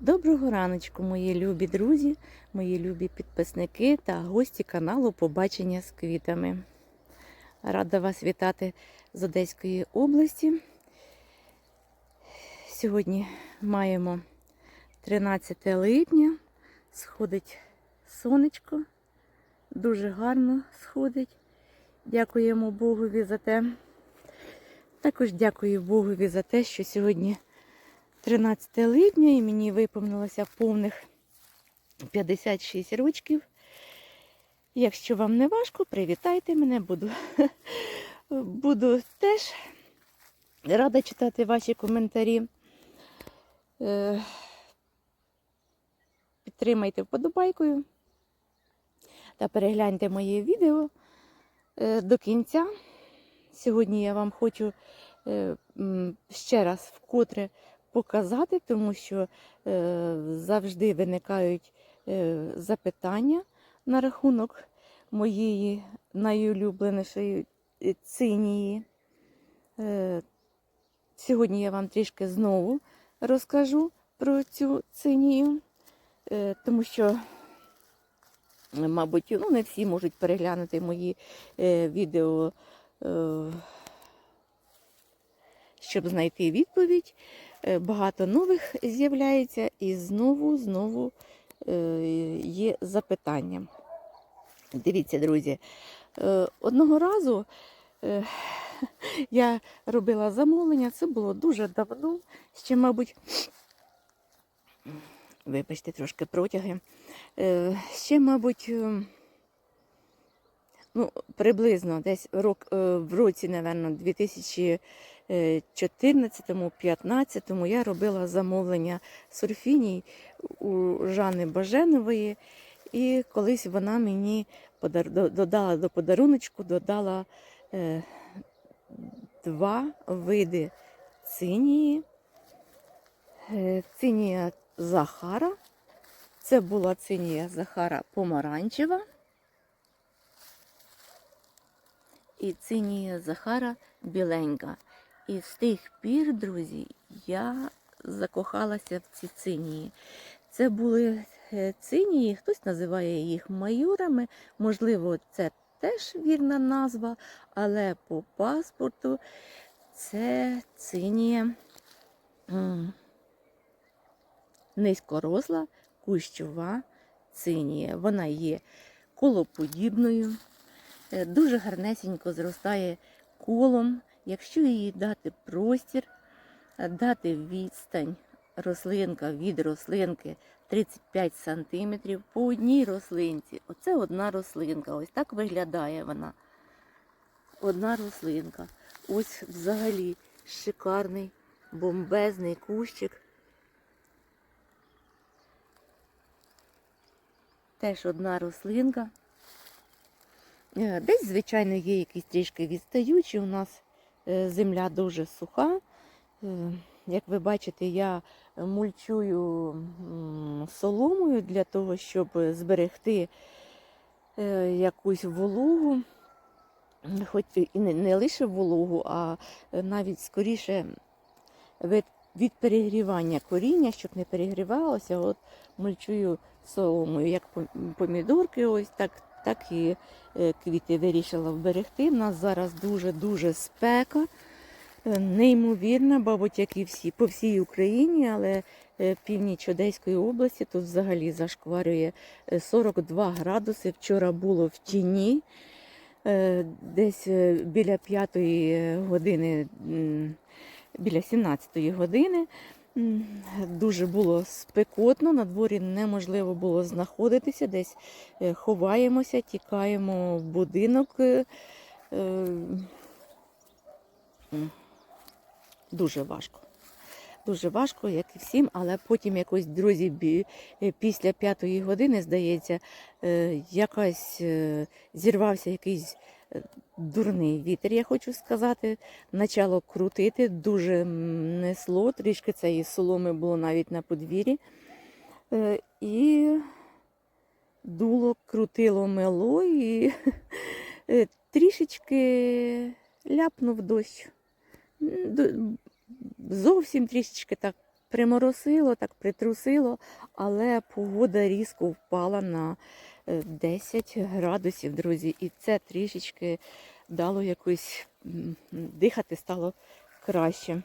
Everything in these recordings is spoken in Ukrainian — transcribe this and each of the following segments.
Доброго раночку, мої любі друзі, мої любі підписники та гості каналу Побачення з квітами. Рада вас вітати з Одеської області. Сьогодні маємо 13 липня, сходить сонечко, дуже гарно сходить. Дякуємо Богові за те. Також дякую Богові за те, що сьогодні 13 липня і мені виповнилося повних 56 рочків. Якщо вам не важко, привітайте мене, буду, буду теж рада читати ваші коментарі. Е, Підтримайте вподобайкою та перегляньте моє відео е, до кінця. Сьогодні я вам хочу е, ще раз вкотре показати, тому що е, завжди виникають е, запитання на рахунок моєї найулюбленішої е, цинії. Сьогодні я вам трішки знову розкажу про цю цинію, тому що, мабуть, ну, не всі можуть переглянути мої відео. Щоб знайти відповідь. Е, Багато нових з'являється і знову, знову е, є запитання. Дивіться, друзі, е, одного разу я робила замовлення, це було дуже давно, ще, мабуть, вибачте, трошки протяги. Ще, мабуть, ну, приблизно десь в році, напевно, 2000 14-15 я робила замовлення сурфіній у Жани Баженової, і колись вона мені подар... додала до подаруночку, додала е, два види цинії. Е, цинія Захара. Це була цинія Захара помаранчева. І цинія Захара біленька. І з тих пір, друзі, я закохалася в ці цинії. Це були е, цинії, хтось називає їх майорами, можливо, це теж вірна назва, але по паспорту це цинія низькоросла кущова цинія. Вона є колоподібною, е, дуже гарнесенько зростає колом. Якщо їй дати простір, е, дати відстань рослинка від рослинки 35 см по одній рослинці. Оце одна рослинка. Ось так виглядає вона. Одна рослинка. Ось взагалі шикарний, бомбезний кущик. Теж одна рослинка. Е, Десь, звичайно, є якісь трішки відстаючі. У нас земля дуже суха. Е, Як ви бачите, я мульчую соломою для того, щоб зберегти е, якусь вологу, хоч і не, лише вологу, а навіть скоріше від перегрівання коріння, щоб не перегрівалося, от мульчую соломою, як помідорки, ось так, так і е, квіти вирішила вберегти. У нас зараз дуже-дуже спека, е, неймовірна, мабуть, як і всі, по всій Україні, але е, північ Одеської області тут взагалі зашкварює е, 42 градуси. Вчора було в тіні. Десь біля п'ятої години, біля 17 години. Дуже було спекотно, на дворі неможливо було знаходитися, десь е, ховаємося, тікаємо в будинок. е, е, Дуже важко. Дуже важко, як і всім, але потім якось, друзі, після п'ятої години, здається, якась зірвався якийсь дурний вітер, я хочу сказати. Почало крутити, дуже несло, трішки цієї соломи було навіть на подвір'ї. Е, І дуло, крутило мело і е, трішечки ляпнув дощ. Зовсім трішечки так приморосило, так притрусило, але погода різко впала на 10 градусів, друзі. І це трішечки дало якось дихати стало краще.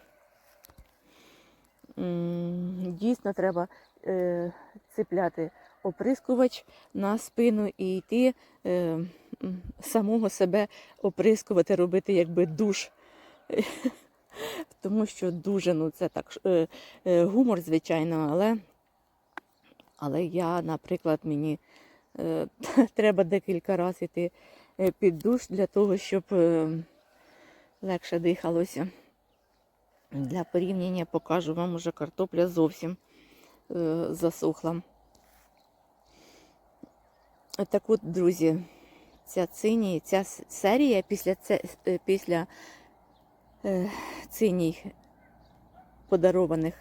Дійсно, треба е, цепляти оприскувач на спину і йти е, самого себе оприскувати, робити якби душ. Тому що дуже, ну це так, е, е, гумор, звичайно, але, але я, наприклад, мені е, треба декілька разів йти е, під душ для того, щоб е, легше дихалося. Для порівняння покажу вам уже картопля зовсім е, засохла. Так от, друзі, ця цині, ця серія після, е, після е, циній подарованих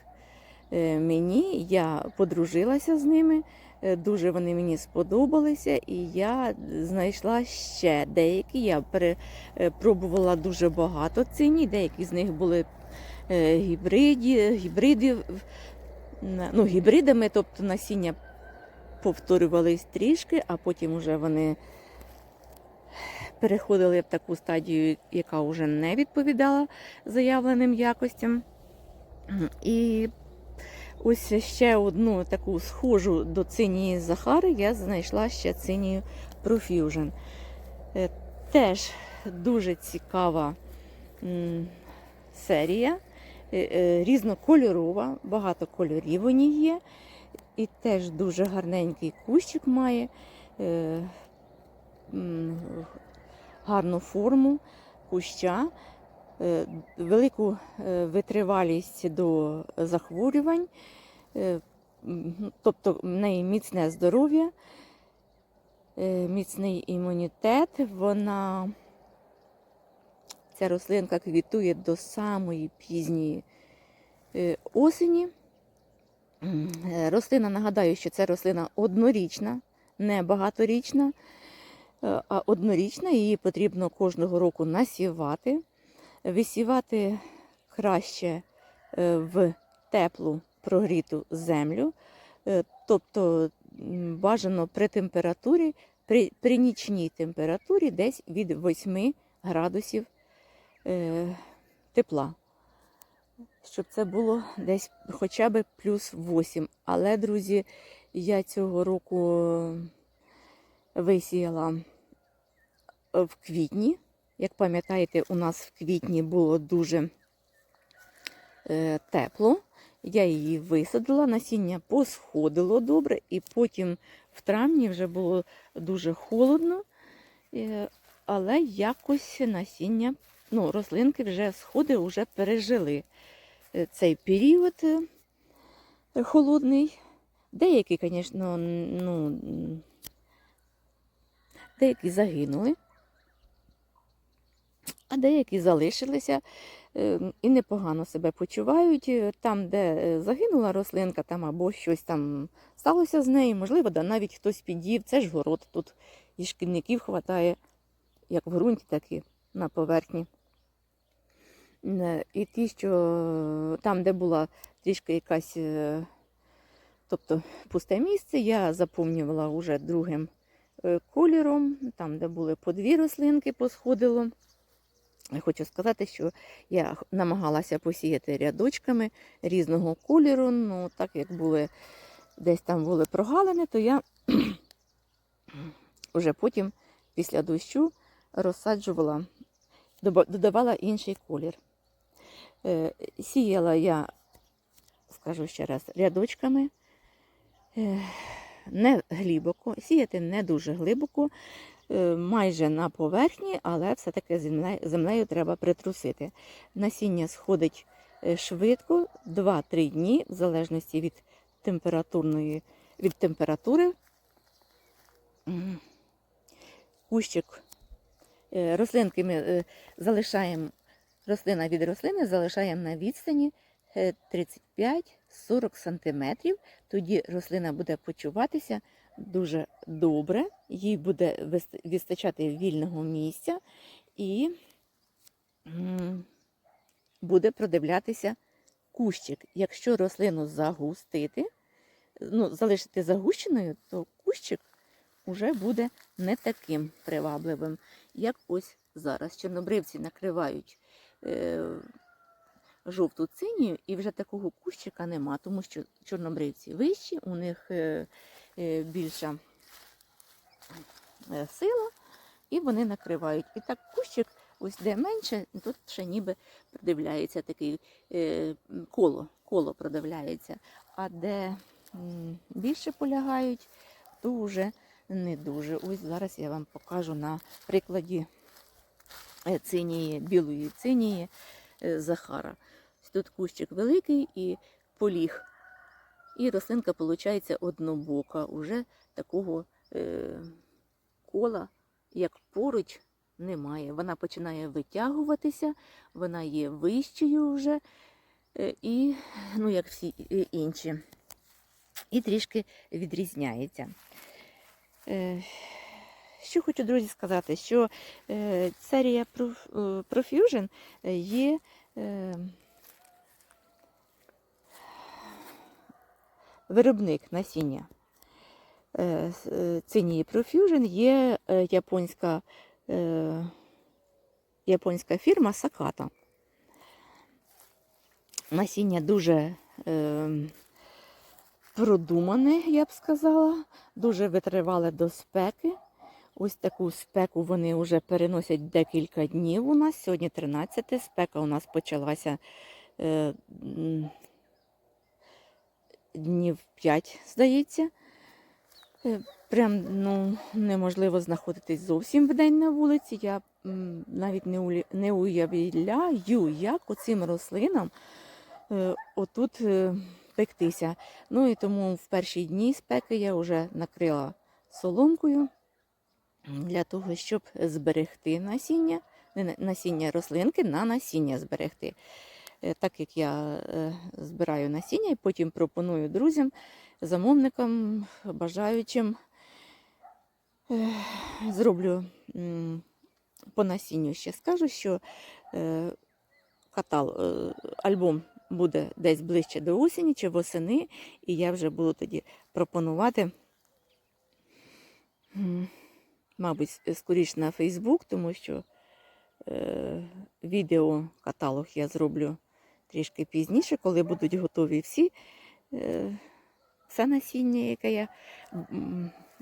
е, мені, я подружилася з ними. Е, Дуже вони мені сподобалися, і я знайшла ще деякі. Я перепробувала дуже багато циній, деякі з них були е, гібриді, гібриди, ну, гібридами, тобто насіння повторювались трішки, а потім вже вони переходили в таку стадію, яка вже не відповідала заявленим якостям. І ось ще одну таку схожу до цинії Захари я знайшла ще цинію Profusion. Е, Теж дуже цікава серія, е, е, різнокольорова, багато кольорів у ній є. І теж дуже гарненький кущик має, гарну форму куща, велику е, витривалість до захворювань, е, тобто в неї міцне здоров'я, е, міцний імунітет. Вона ця рослинка квітує до самої пізньої е, осені. Е, Рослина, нагадаю, що це рослина однорічна, не багаторічна, е, а однорічна. Її потрібно кожного року насівати. Висівати краще е, в теплу прогріту землю, Е, тобто бажано при температурі, при, при нічній температурі десь від 8 градусів е, тепла щоб це було десь хоча б плюс 8. Але, друзі, я цього року висіяла в квітні. Як пам'ятаєте, у нас в квітні було дуже е, тепло. Я її висадила, насіння посходило добре, і потім в травні вже було дуже холодно, е, але якось насіння, ну, рослинки вже сходи вже пережили е, цей період холодний. Деякі, звісно, ну, деякі загинули, а деякі залишилися е, і непогано себе почувають. Е, Там, де е, загинула рослинка, там або щось там сталося з нею, можливо, да, навіть хтось під'їв. Це ж город. Тут і шкідників хватає, як в ґрунті, так і на поверхні. Е, І ті, що там, де була трішки якась, тобто пусте місце, я заповнювала вже другим кольором, там, де були по дві рослинки, посходило. Хочу сказати, що я намагалася посіяти рядочками різного кольору. Ну, так як були десь там були прогалини, то я вже потім після дощу розсаджувала, додавала інший колір. Е, Сіяла я, скажу ще раз, рядочками, не глибоко, сіяти не дуже глибоко, майже на поверхні, але все-таки землею, треба притрусити. Насіння сходить е, швидко, 2-3 дні, в залежності від температурної, від температури. Кущик е, рослинки ми е, залишаємо рослина від рослини залишаємо на відстані е, 35-40 см. Тоді рослина буде почуватися дуже добре, їй буде вистачати вільного місця і буде продивлятися кущик, якщо рослину загустити, ну, залишити загущеною, то кущик уже буде не таким привабливим, як ось зараз. Чорнобривці накривають е, жовту цинію, і вже такого кущика нема, тому що чорнобривці вищі, у них е, більша е, сила, і вони накривають. І так кущик, ось де менше, тут ще ніби продивляється такий е, коло, коло продивляється. А де більше полягають, то вже не дуже. Ось зараз я вам покажу на прикладі е, цинії, білої цинії е, Захара. Тут кущик великий і поліг. І рослинка виходить однобока, уже такого е, кола, як поруч, немає. Вона починає витягуватися, вона є вищою вже, е, і, ну, як всі інші, і трішки відрізняється. Е, Що хочу, друзі, сказати, що е, серія е, Profusion е, є е, виробник насіння. Е, е, Цинії Profusion є е, японська, японська фірма Саката. Насіння дуже продумане, я б сказала, дуже витривале до спеки. Ось таку спеку вони вже переносять декілька днів у нас. Сьогодні 13 спека у нас почалася днів 5, здається. Е, Прям ну, неможливо знаходитись зовсім в день на вулиці. Я навіть не, улі- не уявляю, як оцим рослинам е, отут е, пектися. Ну і тому в перші дні спеки я вже накрила соломкою для того, щоб зберегти насіння, не насіння рослинки на насіння зберегти. Е, Так як я е, збираю насіння і потім пропоную друзям, замовникам, бажаючим, е, зроблю по насінню ще скажу, що катал, альбом буде десь ближче до осені чи восени, і я вже буду тоді пропонувати. Мабуть, скоріш на Фейсбук, тому що відео каталог я зроблю трішки пізніше, коли будуть готові всі е, все насіння, яке я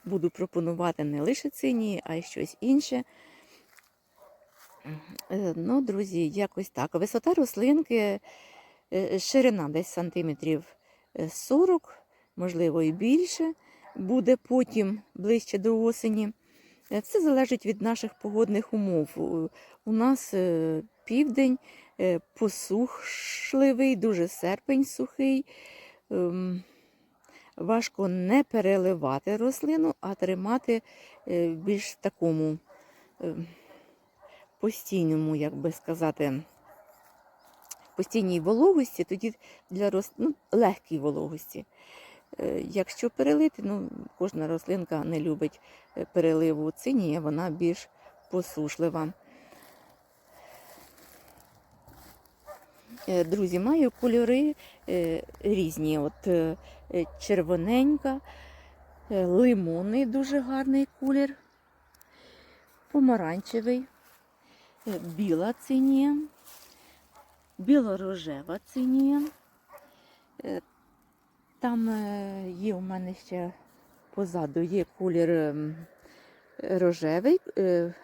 буду пропонувати не лише цині, а й щось інше. Е, Ну, друзі, якось так. Висота рослинки, е, ширина десь сантиметрів е, 40, можливо, і більше, буде потім ближче до осені. Е, Все залежить від наших погодних умов. У- нас е, південь е, посушливий, дуже серпень сухий. Ем, Важко не переливати рослину, а тримати е, більш в такому ем, постійному, як би сказати, постійній вологості, тоді для рослин, ну, легкій вологості. Е, Якщо перелити, ну, кожна рослинка не любить е, переливу цинія, вона більш посушлива. Друзі, маю кольори е, різні. От е, е, червоненька, е, лимонний дуже гарний колір, помаранчевий, е, біла цинія, білорожева цинія. Е, Там е, є у мене ще позаду є колір ем, рожевий, е,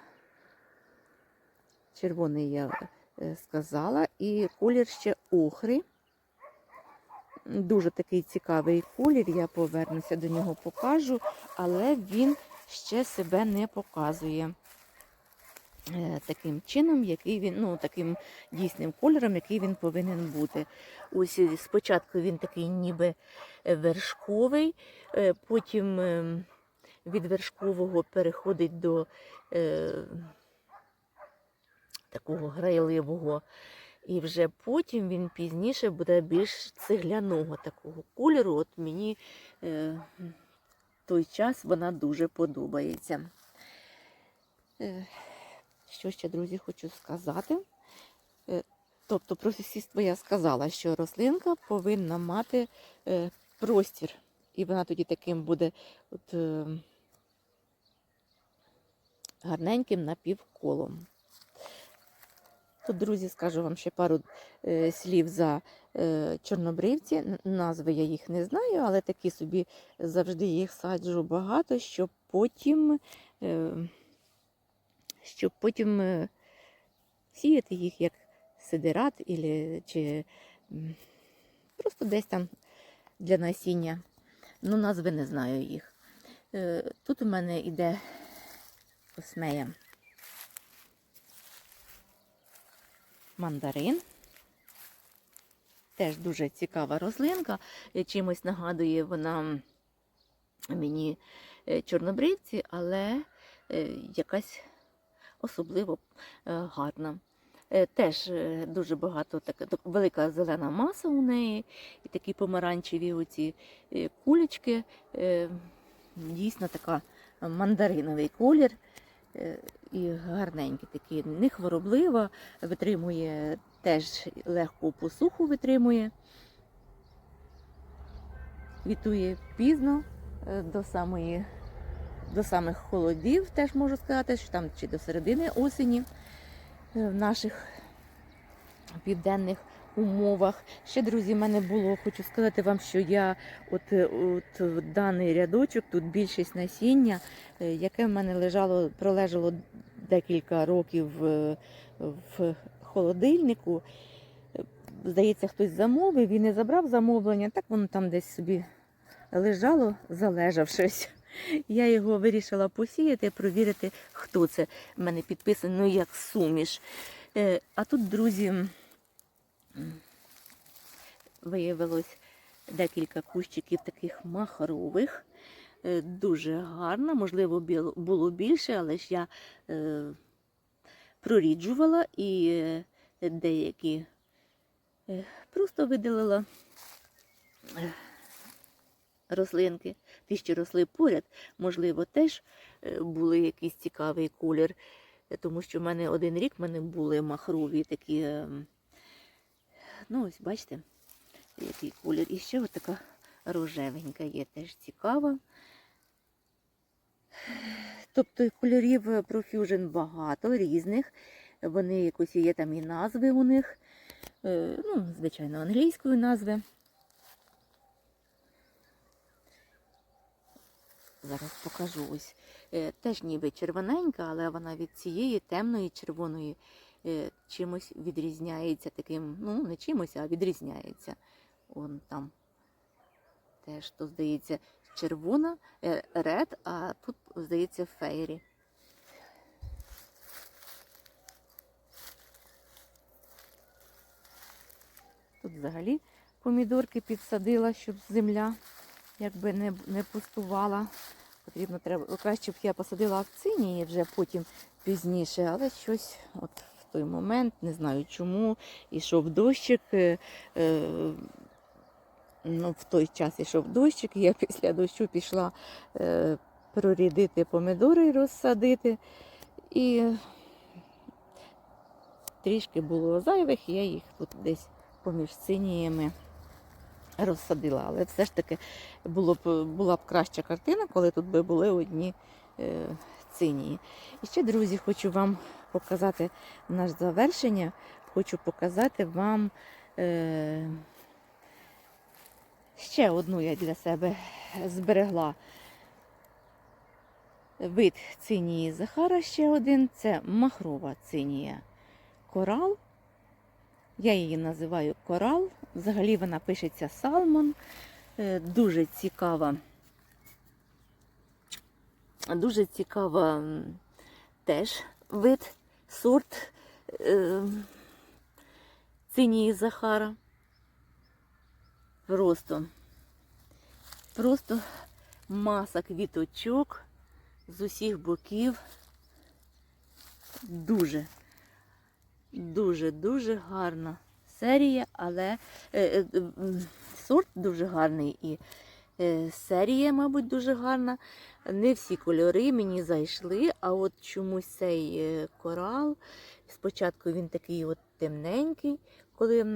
червоний я е, сказала, і колір ще охри. Дуже такий цікавий колір, я повернуся до нього, покажу, але він ще себе не показує е, таким чином, який він, ну, таким дійсним кольором, який він повинен бути. Ось е, спочатку він такий ніби е, вершковий, е, потім е, від вершкового переходить до е, такого грайливого. І вже потім він пізніше буде більш цегляного такого кольору. От мені е, той час вона дуже подобається. Е, що ще, друзі, хочу сказати. Е, Тобто про сусідство я сказала, що рослинка повинна мати е, простір, і вона тоді таким буде от, е, гарненьким напівколом. Тут, друзі, скажу вам ще пару е, слів за е, чорнобривці. Назви я їх не знаю, але такі собі завжди їх саджу багато, щоб потім, е, щоб потім е, сіяти їх як сидират ілі, чи просто десь там для насіння. Ну, назви не знаю їх. Е, Тут у мене йде осмея мандарин. Теж дуже цікава рослинка. Чимось нагадує вона мені е, чорнобривці, але е, якась особливо е, гарна. Теж дуже багато така так- велика зелена маса у неї, і такі помаранчеві оці кулечки. Дійсно така мандариновий колір. Е, І гарненький такий, не хвороблива, витримує теж легку посуху витримує. Квітує пізно е, до самої до самих холодів, теж можу сказати, що там чи до середини осені е, в наших південних умовах. Ще, друзі, в мене було, хочу сказати вам, що я от, е, от в даний рядочок, тут більшість насіння, е, яке в мене лежало, пролежало декілька років е, в холодильнику. Е, Здається, хтось замовив і не забрав замовлення, так воно там десь собі лежало, залежавшись. Я його вирішила посіяти, провірити, хто це в мене підписано, ну як суміш. Е, А тут, друзі, виявилось декілька кущиків таких махрових. Е, Дуже гарно, можливо, було більше, але ж я е, проріджувала і е, деякі просто видалила е, рослинки. Ті, що росли поряд, можливо, теж були якийсь цікавий колір, тому що в мене один рік в мене були махрові такі. Е, Ну, ось бачите, який колір. І ще ось така рожевенька є, теж цікава. Тобто кольорів е, Profusion багато, різних. Вони якось є там і назви у них. Е, Ну, звичайно, англійської назви. Зараз покажу ось. Е, Теж ніби червоненька, але вона від цієї темної червоної е, чимось відрізняється таким, ну, не чимось, а відрізняється. Вон там теж, то, здається, червона, е, ред, а тут, здається, фейрі. Тут взагалі помідорки підсадила, щоб земля якби не, не пустувала. Потрібно треба краще б я посадила акцинії вже потім пізніше, але щось от той момент, не знаю чому, ішов дощик. е, е, ну, в той час ішов дощик, я після дощу пішла е, прорідити помідори і розсадити. І трішки було зайвих, я їх тут десь поміж циніями розсадила. Але все ж таки було б, була б краща картина, коли тут би були одні е, цинії. І ще, друзі, хочу вам показати наше завершення. Хочу показати вам е, ще одну я для себе зберегла. Вид цинії Захара ще один це махрова цинія корал. Я її називаю корал. Взагалі вона пишеться салмон. Е, Дуже цікава. Дуже цікава теж вид, сорт е, цинії Захара. Просто, просто маса квіточок з усіх боків. Дуже, дуже-дуже гарна серія, але е, е, сорт дуже гарний і Серія, мабуть, дуже гарна. Не всі кольори мені зайшли, а от чомусь цей е, корал. Спочатку він такий от темненький, коли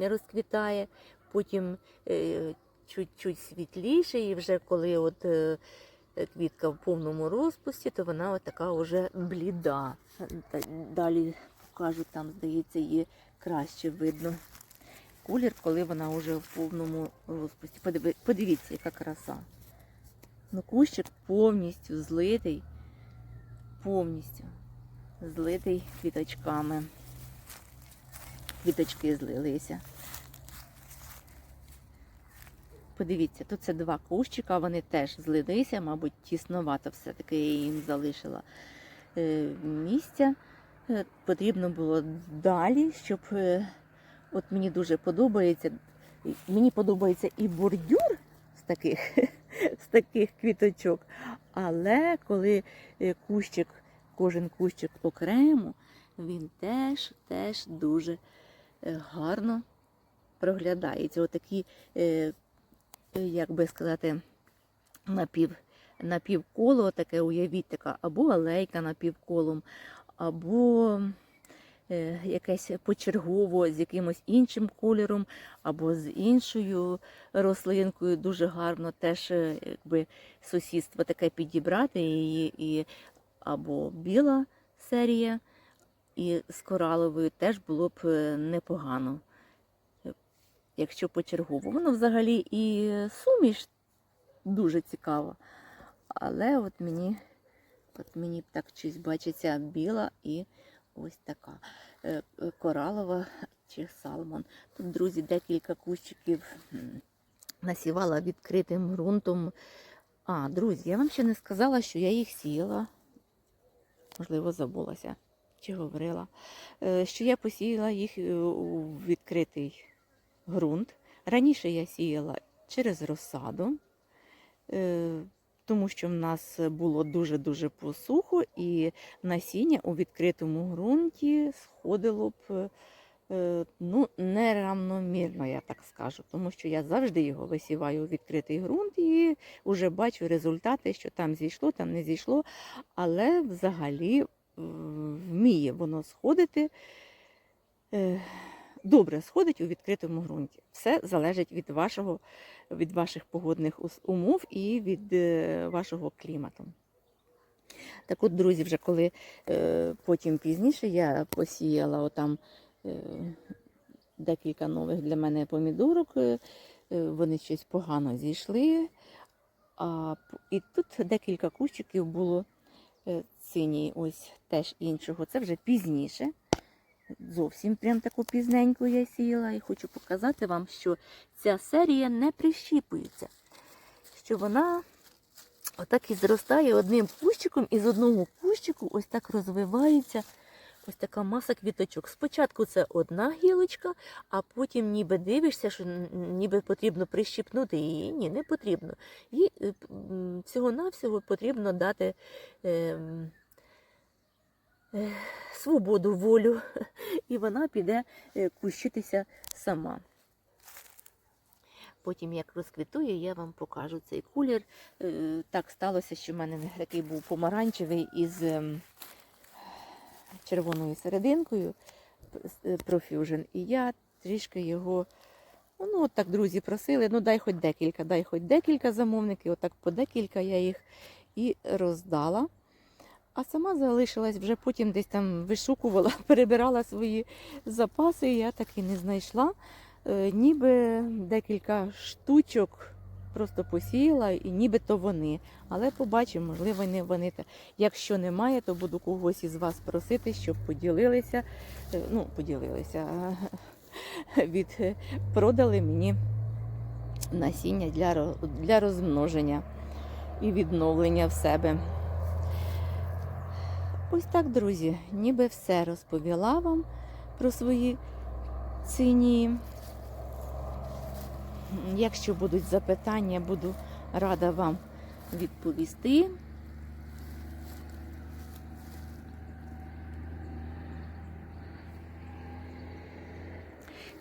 розквітає, потім е, чуть-чуть світліший, і вже коли от е, е, квітка в повному розпусті, то вона от така вже бліда. Далі покажу, там, здається, її краще видно. Колір, коли вона вже в повному розпусті. Подивіться, яка краса. Ну, кущик повністю злитий, повністю злитий квіточками. Квіточки злилися. Подивіться, тут це два кущика, вони теж злилися, мабуть, тісновато все-таки я їм залишила е, місця. Е, Потрібно було далі, щоб е, от мені дуже подобається. Мені подобається і бордюр з таких, з таких квіточок. Але коли е, кущик, кожен кущик окремо, він теж, теж дуже е, гарно проглядається. Отакі, е, як би сказати, напів, напівколо таке, уявіть, така, або алейка напівколом, або якесь почергово з якимось іншим кольором, або з іншою рослинкою. Дуже гарно теж е, якби, сусідство таке підібрати, і, і або біла серія, і з кораловою теж було б е, непогано, е, якщо почергово. Воно взагалі і суміш дуже цікава. Але от мені, от мені так щось бачиться біла і ось така е, е, коралова чи салмон. Тут, друзі, декілька кущиків насівала відкритим ґрунтом. А, друзі, я вам ще не сказала, що я їх сіяла. Можливо, забулася чи говорила. Е, Що я посіяла їх у відкритий ґрунт. Раніше я сіяла через розсаду. Е, тому що в нас було дуже-дуже посухо, і насіння у відкритому ґрунті сходило б е, ну, неравномірно, я так скажу. Тому що я завжди його висіваю у відкритий ґрунт і вже бачу результати, що там зійшло, там не зійшло. Але взагалі е, вміє воно сходити. Добре сходить у відкритому ґрунті. Все залежить від вашого від ваших погодних умов і від е, вашого клімату. Так от, друзі, вже коли е, потім пізніше я посіяла отам е, декілька нових для мене помідорок, е, е, вони щось погано зійшли. А, і тут декілька кущиків було е, синій, ось теж іншого. Це вже пізніше. Зовсім прям таку пізненьку я сіяла і хочу показати вам, що ця серія не прищіпується. Що вона отак і зростає одним кущиком, і з одного кущику ось так розвивається ось така маса квіточок. Спочатку це одна гілочка, а потім ніби дивишся, що ніби потрібно прищіпнути її. Ні, не потрібно. Їй е, п- м, всього-навсього потрібно дати. е, свободу, волю, і вона піде е, кущитися сама. Потім, як розквітує, я вам покажу цей кулір. Е, Так сталося, що в мене такий був помаранчевий із ем, червоною серединкою Profusion. І я трішки його, ну от так друзі просили, ну дай хоч декілька, дай хоч декілька замовників, отак по декілька я їх і роздала. А сама залишилась вже потім десь там вишукувала, перебирала свої запаси, я так і не знайшла. Е, ніби декілька штучок просто посіяла, і ніби то вони. Але побачимо, можливо, не вони. Якщо немає, то буду когось із вас просити, щоб поділилися. е, Ну, поділилися, від, продали мені насіння для, для розмноження і відновлення в себе. Ось так, друзі, ніби все розповіла вам про свої цині. Якщо будуть запитання, буду рада вам відповісти.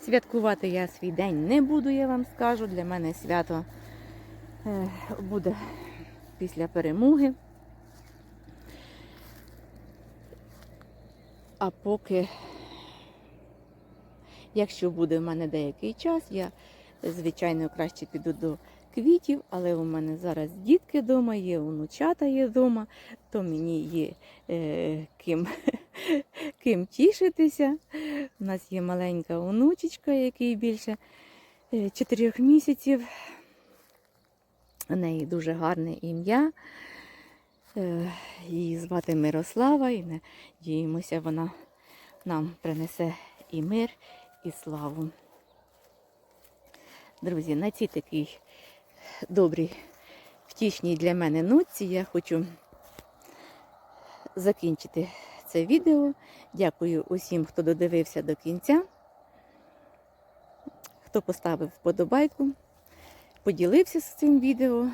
Святкувати я свій день не буду, я вам скажу. Для мене свято е, буде після перемоги. А поки, якщо буде в мене деякий час, я, звичайно, краще піду до квітів, але у мене зараз дітки вдома, є онучата є вдома, то мені є е, ким, ким тішитися. У нас є маленька онучечка, який більше е, чотирьох місяців. У неї дуже гарне ім'я. Е, Її звати Мирослава, і надіємося, вона нам принесе і мир, і славу. Друзі, на цій такій добрій, втішній для мене ноці я хочу закінчити це відео. Дякую усім, хто додивився до кінця, хто поставив вподобайку, поділився з цим відео.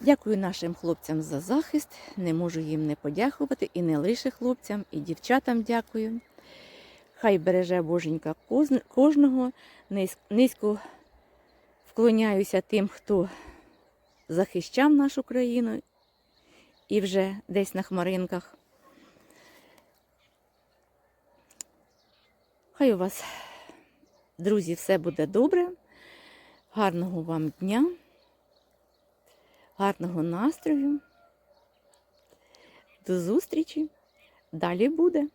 Дякую нашим хлопцям за захист. Не можу їм не подякувати і не лише хлопцям, і дівчатам дякую. Хай береже Боженька кожного. Низько вклоняюся тим, хто захищав нашу країну і вже десь на хмаринках. Хай у вас, друзі, все буде добре. Гарного вам дня, гарного настрою. До зустрічі. Далі буде.